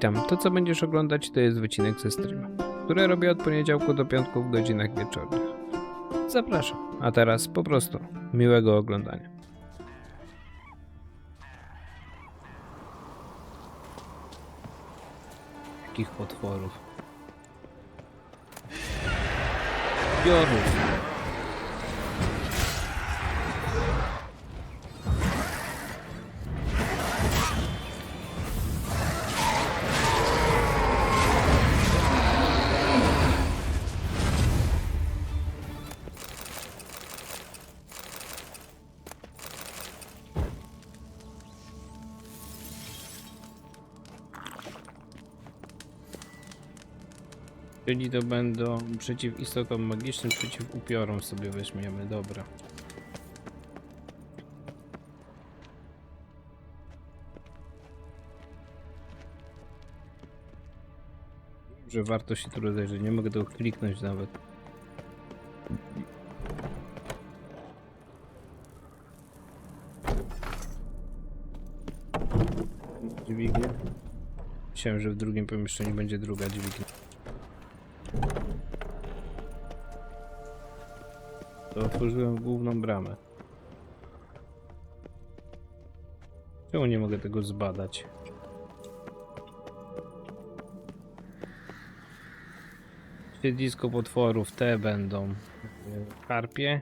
Witam, to co będziesz oglądać to jest wycinek ze streama, które robię od poniedziałku do piątku w godzinach wieczornych. Zapraszam, a teraz po prostu miłego oglądania. Jakich potworów? Piorów. Czyli to będą przeciw istotom magicznym, przeciw upiorom sobie weźmiemy, dobra. Że warto się tu rozejrzeć, nie mogę tego kliknąć nawet. Dźwignia. Myślałem, że w drugim pomieszczeniu będzie druga dźwignia. Otworzyłem główną bramę. Czemu nie mogę tego zbadać? Siedlisko potworów, te będą. Karpie.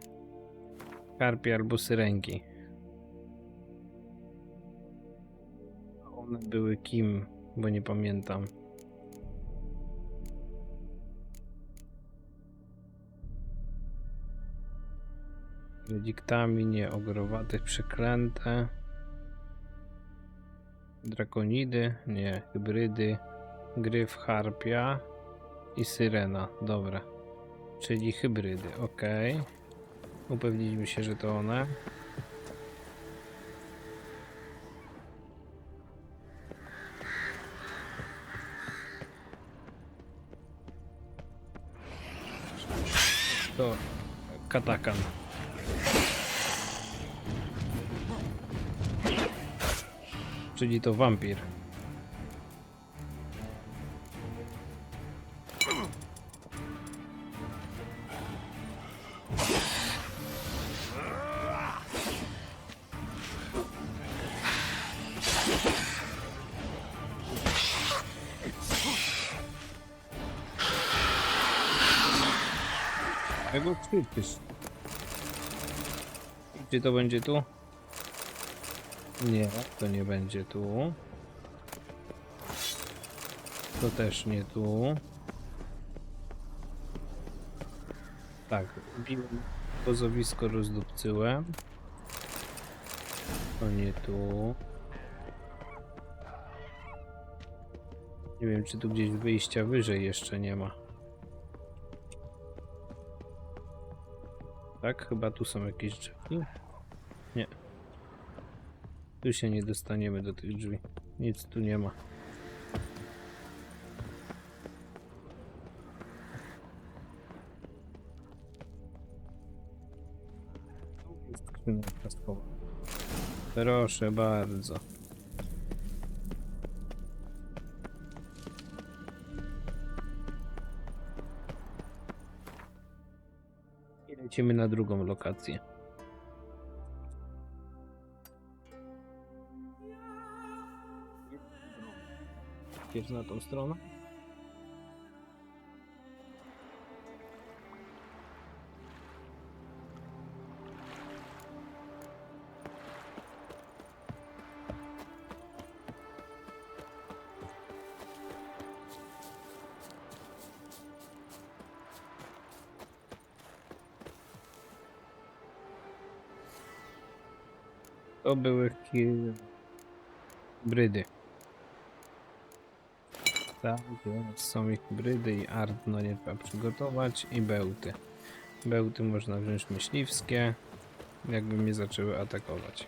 Karpie albo syrenki. One były kim, bo nie pamiętam. Diktami, nie, ogrowatych, przeklęte. Drakonidy, nie, hybrydy. Gryf, harpia i syrena, dobra. Czyli hybrydy, ok. Upewniliśmy się, że to one. To katakan. Czyli to wampir. Gdzie to będzie tu? Nie, to nie będzie tu. To też nie tu. Tak, biłem pozowisko rozdupcyłem. To nie tu. Nie wiem, czy tu gdzieś wyjścia wyżej jeszcze nie ma. Tak, chyba tu są jakieś drzwi. Nie. Tu się nie dostaniemy do tych drzwi. Nic tu nie ma. Proszę bardzo. Lecimy na drugą lokację. Idziesz na tą stronę? To były hybrydy. Tak, są ich hybrydy i art no nie trzeba przygotować i bełty. Bełty można wziąć myśliwskie, jakby mnie zaczęły atakować.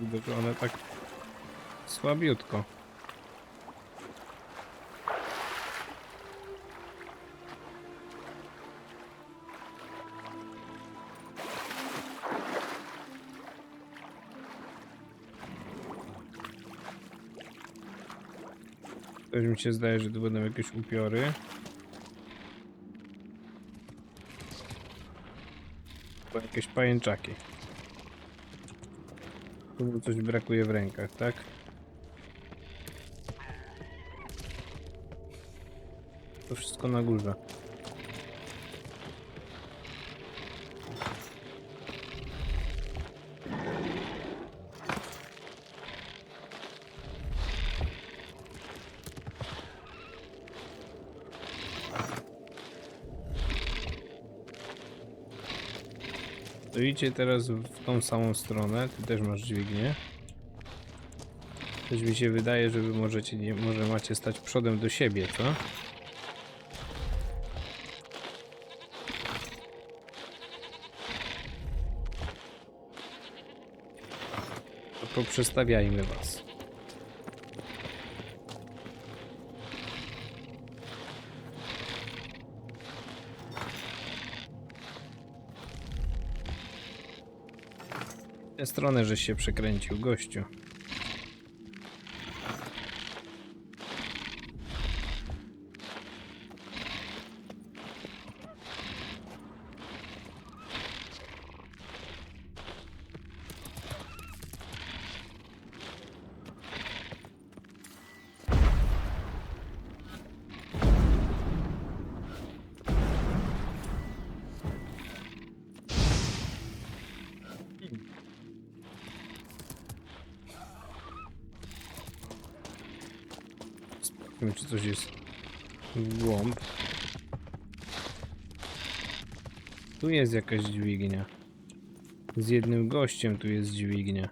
Widzę, że one tak słabiutko. Coś mi się zdaje, że to będą jakieś upiory. Bo jakieś pajęczaki. Tu coś brakuje w rękach, tak? To wszystko na górze. Idźcie teraz w tą samą stronę. Ty też masz dźwignię. Coś mi się wydaje, że wy możecie, nie, może macie stać przodem do siebie, co? To poprzestawiajmy was. W tę stronę, żeś się przekręcił, gościu. Tu jest jakaś dźwignia. Z jednym gościem tu jest dźwignia.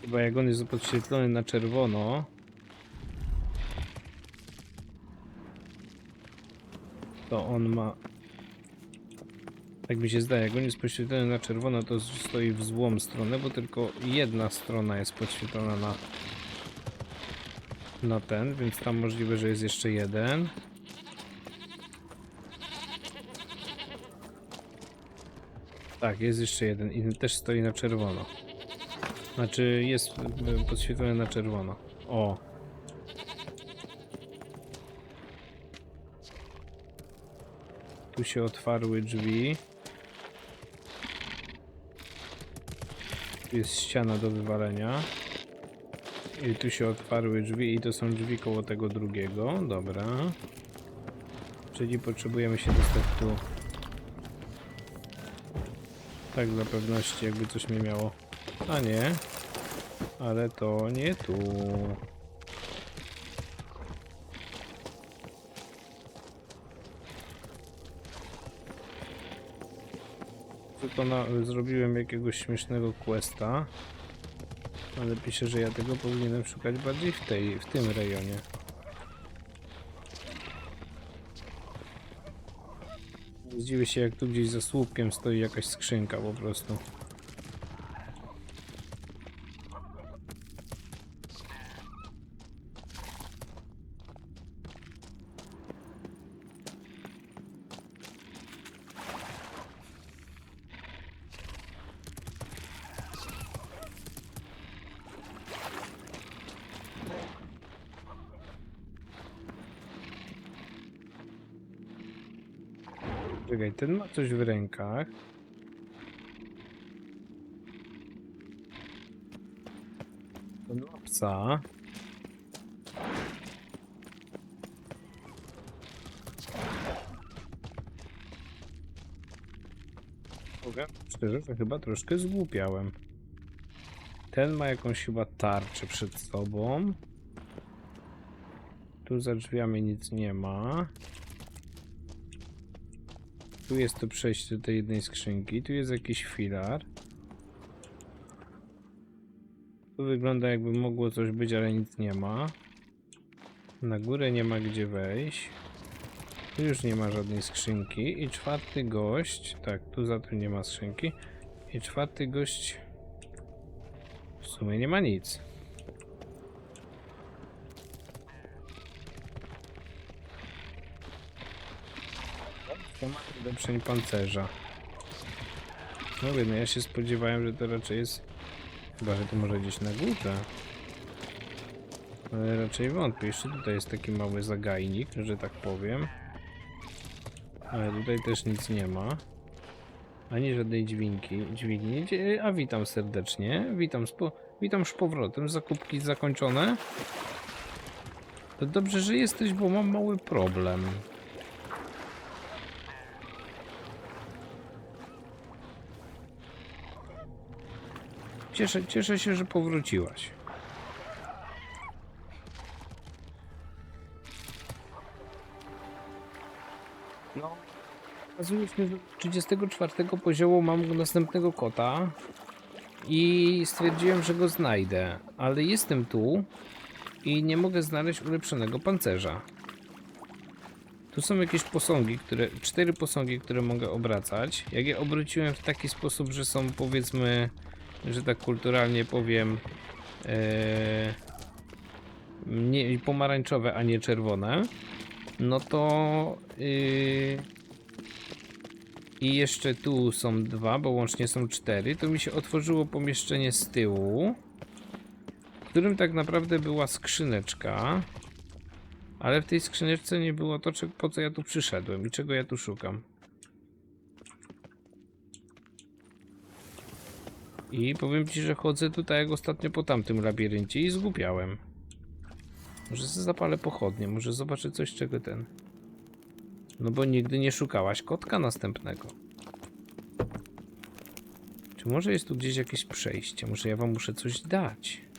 Chyba jak on jest podświetlony na czerwono. To on ma tak mi się zdaje, jak on jest podświetlony na czerwono, to stoi w złą stronę, bo tylko jedna strona jest podświetlona na, na ten, więc tam możliwe, że jest jeszcze jeden. Tak, jest jeszcze jeden i też stoi na czerwono. Znaczy jest e, podświetlony na czerwono. O. Tu się otwarły drzwi. Tu jest ściana do wywalenia. I tu się otwarły drzwi i to są drzwi koło tego drugiego. Dobra. Czyli potrzebujemy się dostać tu. Tak dla pewności, jakby coś mnie miało. A nie. Ale to nie tu. Wykona zrobiłem jakiegoś śmiesznego questa. Ale pisze, że ja tego powinienem szukać bardziej w tej, w tym rejonie. Zdziwię się jak tu gdzieś za słupkiem stoi jakaś skrzynka po prostu. Czekaj, ten ma coś w rękach. Ten ma psa. Powiem szczerze, że chyba troszkę zgłupiałem. Ten ma jakąś chyba tarczę przed sobą. Tu za drzwiami nic nie ma. Tu jest to przejście do tej jednej skrzynki. Tu jest jakiś filar. Tu wygląda jakby mogło coś być, ale nic nie ma. Na górę nie ma gdzie wejść. Tu już nie ma żadnej skrzynki. I czwarty gość. Tak, tu za tym nie ma skrzynki. I czwarty gość. W sumie nie ma nic. Ulepszeń pancerza. No wiem, ja się spodziewałem, że to raczej jest. Chyba, że to może gdzieś na górze. Ale raczej wątpię. Jeszcze tutaj jest taki mały zagajnik, że tak powiem. Ale tutaj też nic nie ma. Ani żadnej dźwigni. dźwigni. A witam serdecznie. Witam, z po... witam z powrotem. Zakupki zakończone. To dobrze, że jesteś, bo mam mały problem. Cieszę, cieszę się, że powróciłaś. No. Okazuje się, że 34 poziomu mam następnego kota i stwierdziłem, że go znajdę, ale jestem tu i nie mogę znaleźć ulepszonego pancerza. Tu są jakieś posągi, które, cztery posągi, które mogę obracać. Jak je obróciłem w taki sposób, że są powiedzmy, że tak kulturalnie powiem, e, nie, pomarańczowe, a nie czerwone, no to yy, i jeszcze tu są dwa, bo łącznie są cztery, to mi się otworzyło pomieszczenie z tyłu, w którym tak naprawdę była skrzyneczka, ale w tej skrzyneczce nie było to, po co ja tu przyszedłem i czego ja tu szukam. I powiem ci, że chodzę tutaj jak ostatnio po tamtym labiryncie i zgubiałem. Może zapalę pochodnie, może zobaczę coś czego ten. No bo nigdy nie szukałaś kotka następnego. Czy może jest tu gdzieś jakieś przejście? Może ja wam muszę coś dać?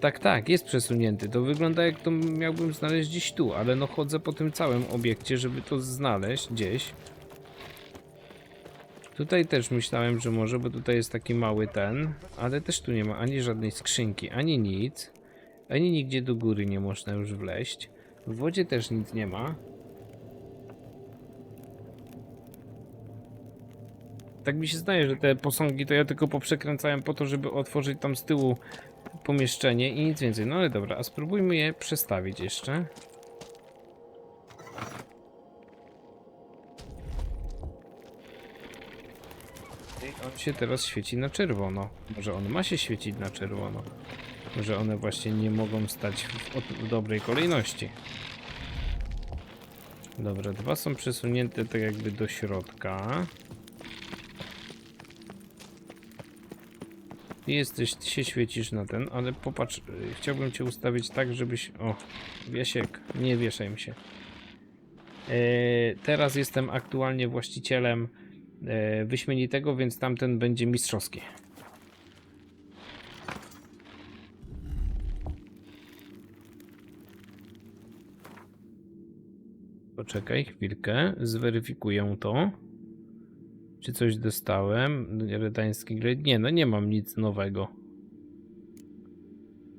Tak, tak, jest przesunięty. To wygląda jak to miałbym znaleźć gdzieś tu, ale no chodzę po tym całym obiekcie, żeby to znaleźć gdzieś. Tutaj też myślałem, że może, bo tutaj jest taki mały ten, ale też tu nie ma ani żadnej skrzynki, ani nic. Ani nigdzie do góry nie można już wleźć. W wodzie też nic nie ma. Tak mi się zdaje, że te posągi to ja tylko poprzekręcałem po to, żeby otworzyć tam z tyłu pomieszczenie i nic więcej. No ale dobra, a spróbujmy je przestawić jeszcze. I on się teraz świeci na czerwono. Może on ma się świecić na czerwono. Może one właśnie nie mogą stać w, dobrej kolejności. Dobra, dwa są przesunięte tak jakby do środka. Ty jesteś, ty się świecisz na ten, ale popatrz, y, chciałbym cię ustawić tak, żebyś... O, Wiesiek, nie wieszaj mi się. E, teraz jestem aktualnie właścicielem e, wyśmienitego, więc tamten będzie mistrzowski. Poczekaj chwilkę, zweryfikuję to. Czy coś dostałem? Redański grade? Nie, no nie mam nic nowego.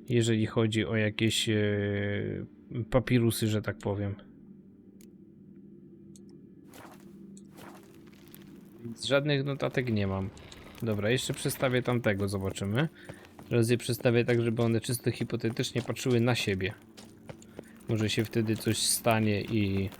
Jeżeli chodzi o jakieś e, papirusy, że tak powiem. Żadnych notatek nie mam. Dobra, jeszcze przestawię tamtego, zobaczymy. Teraz je przestawię tak, żeby one czysto hipotetycznie patrzyły na siebie. Może się wtedy coś stanie i...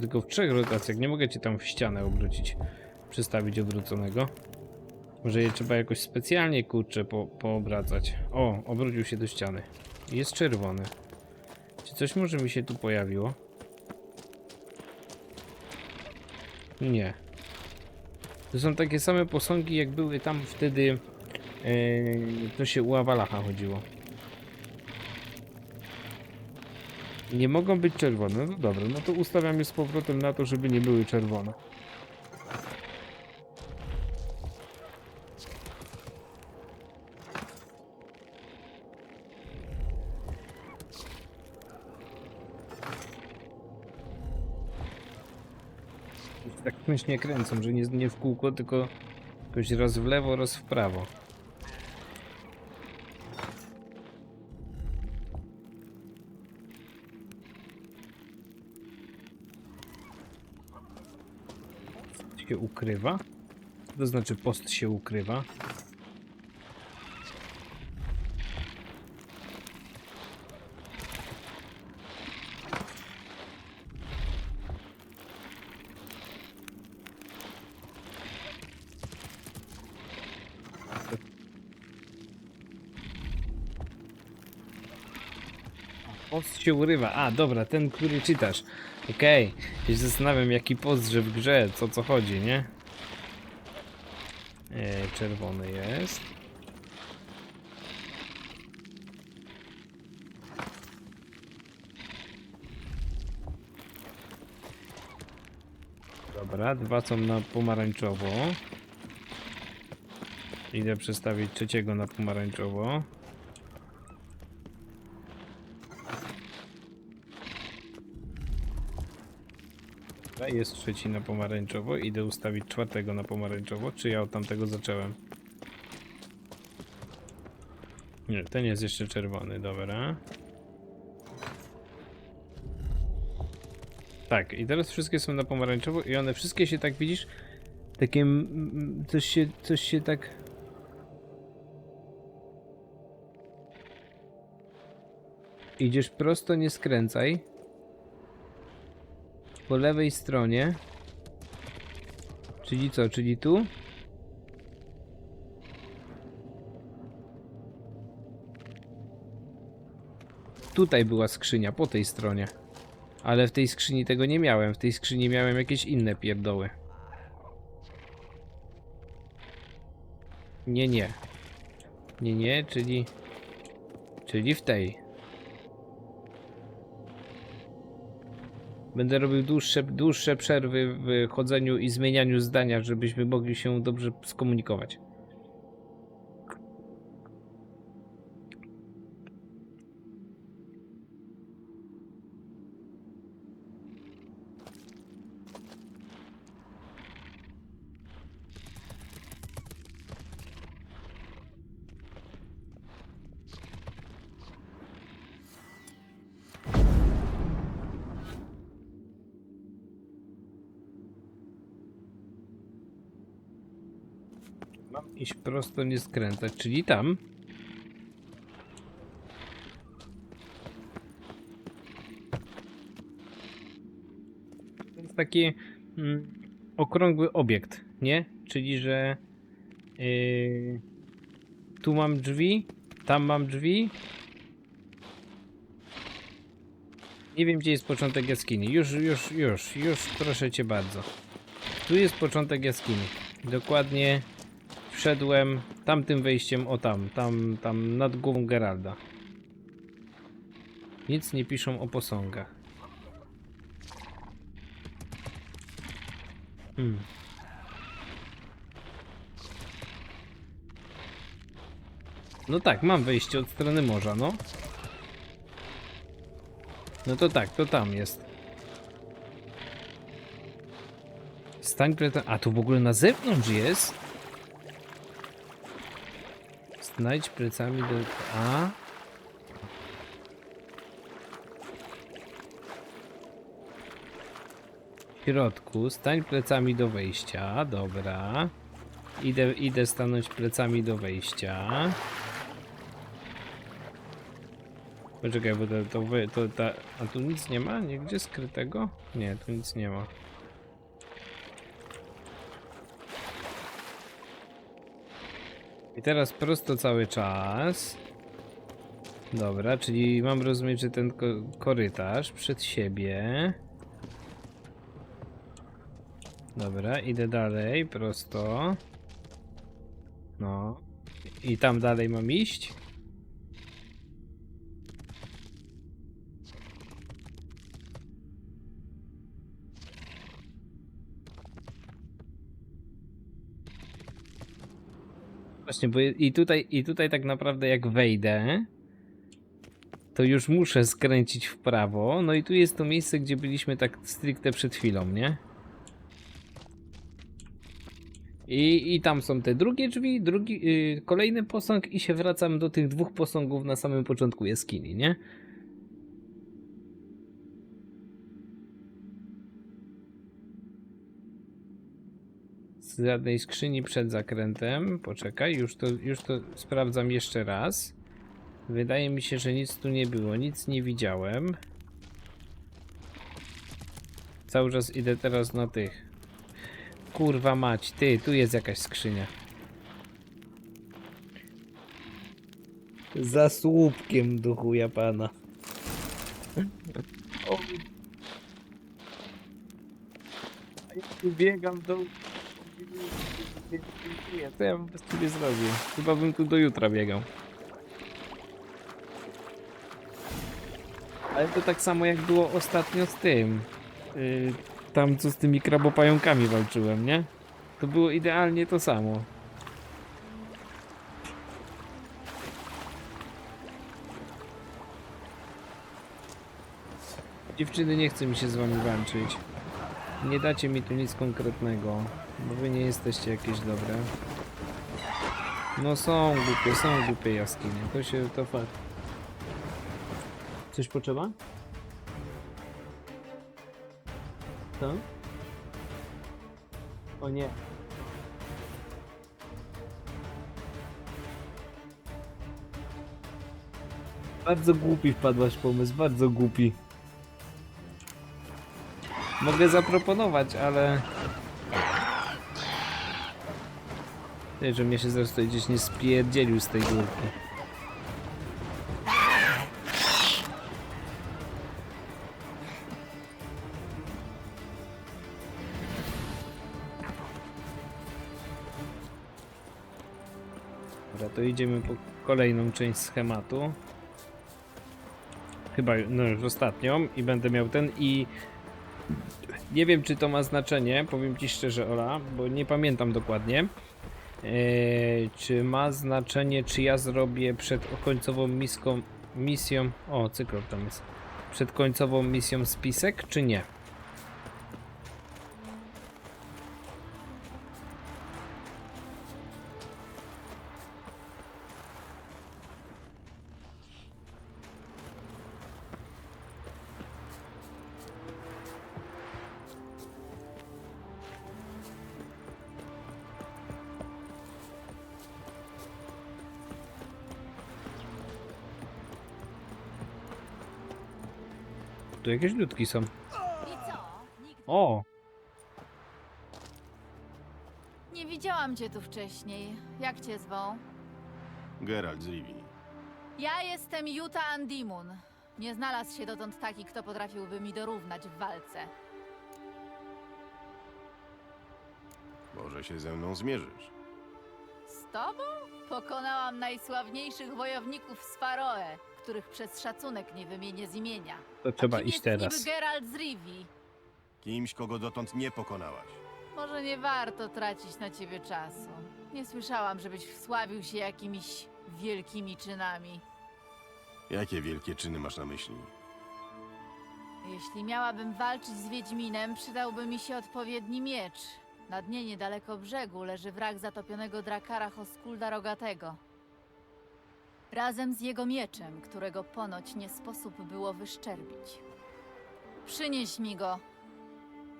Tylko w trzech rotacjach. Nie mogę cię tam w ścianę obrócić. Przestawić obróconego. Może je trzeba jakoś specjalnie kurczę po, poobracać. O, obrócił się do ściany. Jest czerwony. Czy coś może mi się tu pojawiło? Nie. To są takie same posągi, jak były tam wtedy. Yy, to się u Awalacha chodziło. Nie mogą być czerwone. No dobra, no to ustawiam je z powrotem na to, żeby nie były czerwone. Tak śmiesznie kręcą, że nie, nie w kółko, tylko jakoś raz w lewo, raz w prawo. Ukrywa? To znaczy post się ukrywa? Post się urywa. A, dobra, ten, który czytasz. Okej. Ja się zastanawiam, jaki że w grze, co co chodzi, nie? E, czerwony jest. Dobra, dwa są na pomarańczowo. Idę przestawić trzeciego na pomarańczowo. Dobra, jest trzeci na pomarańczowo. Idę ustawić czwartego na pomarańczowo. Czy ja od tamtego zacząłem? Nie, ten jest jeszcze czerwony, dobra. Tak, i teraz wszystkie są na pomarańczowo i one wszystkie się tak, widzisz, takie, coś się, coś się tak... Idziesz prosto, nie skręcaj. Po lewej stronie. Czyli co, czyli tu? Tutaj była skrzynia, po tej stronie. Ale w tej skrzyni tego nie miałem. W tej skrzyni miałem jakieś inne pierdoły. Nie, nie. Nie, nie, czyli... Czyli w tej. Będę robił dłuższe, dłuższe przerwy w chodzeniu i zmienianiu zdania, żebyśmy mogli się dobrze skomunikować. Mam iść prosto, nie skręcać, czyli tam. To jest taki mm, okrągły obiekt, nie? Czyli, że yy, tu mam drzwi, tam mam drzwi. Nie wiem, gdzie jest początek jaskini. Już, już, już, już, proszę cię bardzo. Tu jest początek jaskini. Dokładnie wszedłem tamtym wejściem, o tam, tam, tam nad głową Geralda. Nic nie piszą o posągach. Hmm. No tak, mam wejście od strony morza, no. No to tak, to tam jest. Przed... A, tu w ogóle na zewnątrz jest? Znajdź plecami do... A? W środku, stań plecami do wejścia, dobra. Idę, idę stanąć plecami do wejścia. Poczekaj, bo to, to, to ta, A tu nic nie ma? Nigdzie skrytego? Nie, tu nic nie ma. I teraz prosto cały czas. Dobra, czyli mam rozumieć, że ten ko korytarz przed siebie. Dobra, idę dalej, prosto. No. I tam dalej mam iść? Właśnie, bo i tutaj, i tutaj tak naprawdę jak wejdę, to już muszę skręcić w prawo. No i tu jest to miejsce, gdzie byliśmy tak stricte przed chwilą, nie? I, I tam są te drugie drzwi, drugi, yy, kolejny posąg i się wracam do tych dwóch posągów na samym początku jaskini, nie? Z żadnej skrzyni przed zakrętem. Poczekaj, już to, już to sprawdzam jeszcze raz. Wydaje mi się, że nic tu nie było, nic nie widziałem. Cały czas idę teraz na tych. Kurwa mać, ty, tu jest jakaś skrzynia. Za słupkiem do chuja pana. O. A ja tu biegam do... Co ja bym bez ciebie zrobił? Chyba bym tu do jutra biegał. Ale to tak samo jak było ostatnio z tym. Yy, tam co z tymi krabopająkami walczyłem, nie? To było idealnie to samo. Dziewczyny, nie chce mi się z wami walczyć. Nie dacie mi tu nic konkretnego, bo wy nie jesteście jakieś dobre. No są głupie, są głupie jaskinie, to się, to fakt. Coś potrzeba? Co? O nie. Bardzo głupi wpadłaś pomysł, bardzo głupi. Mogę zaproponować, ale... Nie, że mnie się zaraz tutaj gdzieś nie spierdzielił z tej górki. Dobra, to idziemy po kolejną część schematu. Chyba no już ostatnią i będę miał ten i nie wiem czy to ma znaczenie, powiem ci szczerze Ola, bo nie pamiętam dokładnie. Eee, czy ma znaczenie czy ja zrobię przed końcową miską, misją, o cyklop tam jest, przed końcową misją spisek czy nie? Tu jakieś ludki są. I co? Nikt... O! Nie widziałam cię tu wcześniej. Jak cię zwą? Geralt z Rivii. Ja jestem Juta Andimun. Nie znalazł się dotąd taki, kto potrafiłby mi dorównać w walce. Może się ze mną zmierzysz. Z tobą? Pokonałam najsławniejszych wojowników z Faroe, których przez szacunek nie wymienię z imienia. To trzeba Kim iść jest teraz. niby Geralt z Rivii. Kimś, kogo dotąd nie pokonałaś. Może nie warto tracić na ciebie czasu. Nie słyszałam, żebyś wsławił się jakimiś wielkimi czynami. Jakie wielkie czyny masz na myśli? Jeśli miałabym walczyć z Wiedźminem, przydałby mi się odpowiedni miecz. Na dnie niedaleko brzegu leży wrak zatopionego drakara Hoskulda Rogatego. Razem z jego mieczem, którego ponoć nie sposób było wyszczerbić. Przynieś mi go,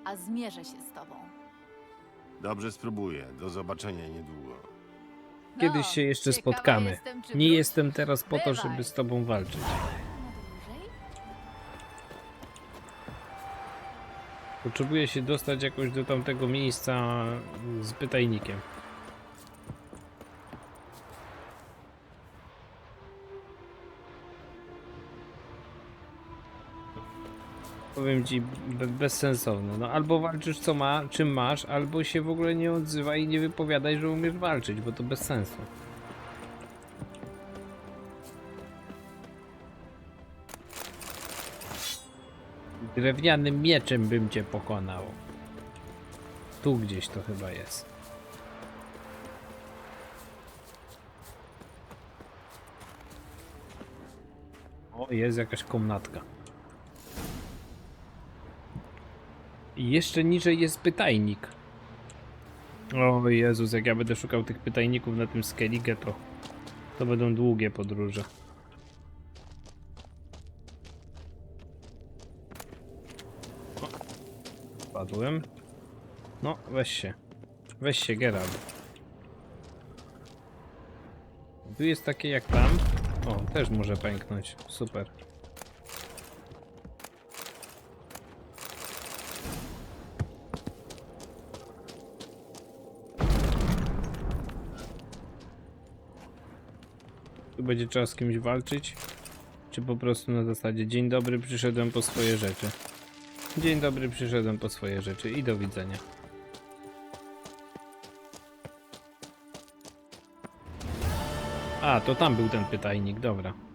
a zmierzę się z tobą. Dobrze spróbuję. Do zobaczenia niedługo. No, Kiedyś się jeszcze ciekawa spotkamy. Jestem, czy Nie jestem teraz po to, żeby z tobą walczyć. Na dłużej? Potrzebuję się dostać jakoś do tamtego miejsca z pytajnikiem. powiem ci, be bezsensowne. No, albo walczysz co ma, czym masz, albo się w ogóle nie odzywaj i nie wypowiadaj, że umiesz walczyć, bo to bez sensu. Drewnianym mieczem bym cię pokonał. Tu gdzieś to chyba jest. O, jest jakaś komnatka. I jeszcze niżej jest pytajnik. O Jezus, jak ja będę szukał tych pytajników na tym Skellige, to to będą długie podróże. O, Padłem. No, weź się. Weź się, Geralt. Tu jest takie jak tam. O, też może pęknąć. Super. Będzie trzeba z kimś walczyć? Czy po prostu na zasadzie dzień dobry, przyszedłem po swoje rzeczy. Dzień dobry, przyszedłem po swoje rzeczy i do widzenia. A, to tam był ten pytajnik, dobra.